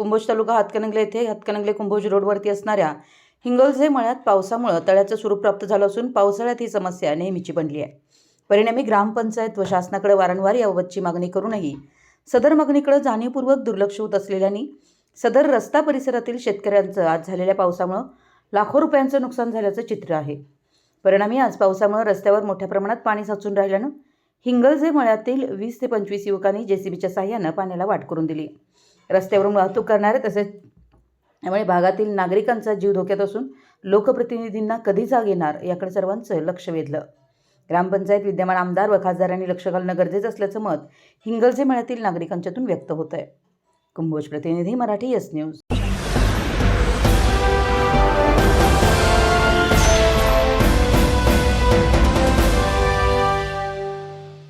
कुंभोज तालुका हातकणंगले येथे हातकणंगले कुंभोज रोडवरती असणाऱ्या हिंगोलझे मळ्यात पावसामुळं तळ्याचं स्वरूप प्राप्त झालं असून पावसाळ्यात ही समस्या नेहमीची बनली आहे. परिणामी ग्रामपंचायत व शासनाकडे वारंवार याबाबतची मागणी करूनही सदर मागणीकडे जाणीवपूर्वक दुर्लक्ष होत असलेल्यांनी सदर रस्ता परिसरातील शेतकऱ्यांचं आज झालेल्या पावसामुळं लाखो रुपयांचं नुकसान झाल्याचं चित्र आहे. परिणामी आज पावसामुळे रस्त्यावर मोठ्या प्रमाणात पाणी साचून राहिल्यानं हिंगलजे मळ्यातील वीस ते पंचवीस युवकांनी जेसीबीच्या साह्यानं पाण्याला वाट करून दिली. रस्त्यावरून वाहतूक करणारे तसेच त्यामुळे भागातील नागरिकांचा जीव धोक्यात असून लोकप्रतिनिधींना कधी जाग येणार याकडे सर्वांचं लक्ष वेधलं. ग्रामपंचायत विद्यमान आमदार व खासदारांनी लक्ष घालणं गरजेचं असल्याचं मत हिंगलजे मळ्यातील नागरिकांच्यातून व्यक्त होत आहे कुंभोज प्रतिनिधी मराठी एस न्यूज.